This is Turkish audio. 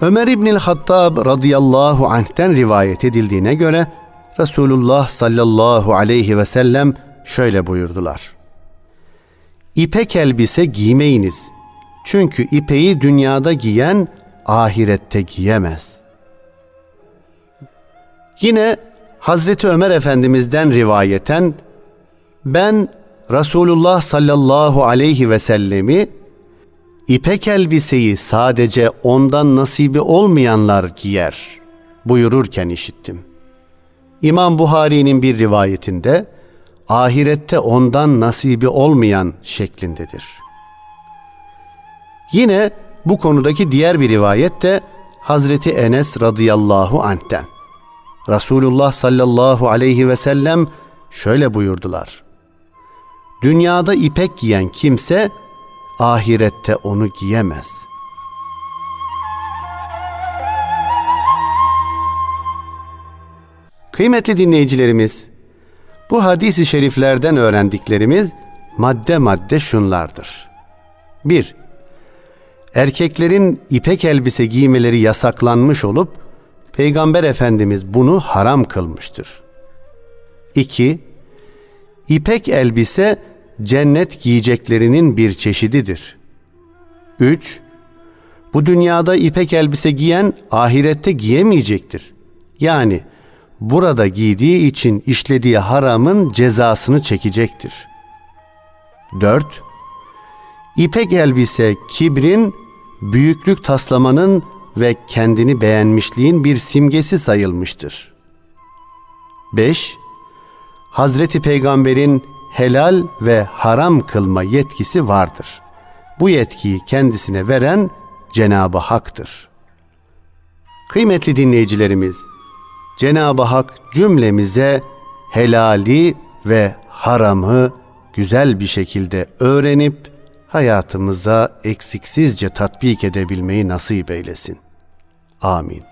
Ömer İbnül Hattab radıyallahu anh'ten rivayet edildiğine göre Resulullah sallallahu aleyhi ve sellem şöyle buyurdular. İpek elbise giymeyiniz. Çünkü ipeği dünyada giyen ahirette giyemez. Yine Hazreti Ömer Efendimiz'den rivayeten ben Resulullah sallallahu aleyhi ve sellemi İpek elbiseyi sadece ondan nasibi olmayanlar giyer buyururken işittim. İmam Buhari'nin bir rivayetinde ahirette ondan nasibi olmayan şeklindedir. Yine bu konudaki diğer bir rivayet de Hazreti Enes radıyallahu anh'ten. Resulullah sallallahu aleyhi ve sellem şöyle buyurdular. Dünyada ipek giyen kimse ahirette onu giyemez. Kıymetli dinleyicilerimiz, bu hadisi şeriflerden öğrendiklerimiz madde madde şunlardır. 1. Erkeklerin ipek elbise giymeleri yasaklanmış olup Peygamber Efendimiz bunu haram kılmıştır. 2. İpek elbise cennet giyeceklerinin bir çeşididir. 3. Bu dünyada ipek elbise giyen ahirette giyemeyecektir. Yani burada giydiği için işlediği haramın cezasını çekecektir. 4. İpek elbise kibrin, büyüklük taslamanın ve kendini beğenmişliğin bir simgesi sayılmıştır. 5. Hazreti Peygamber'in helal ve haram kılma yetkisi vardır. Bu yetkiyi kendisine veren Cenab-ı Hak'tır. Kıymetli dinleyicilerimiz, Cenab-ı Hak cümlemize helali ve haramı güzel bir şekilde öğrenip hayatımıza eksiksizce tatbik edebilmeyi nasip eylesin. Amin.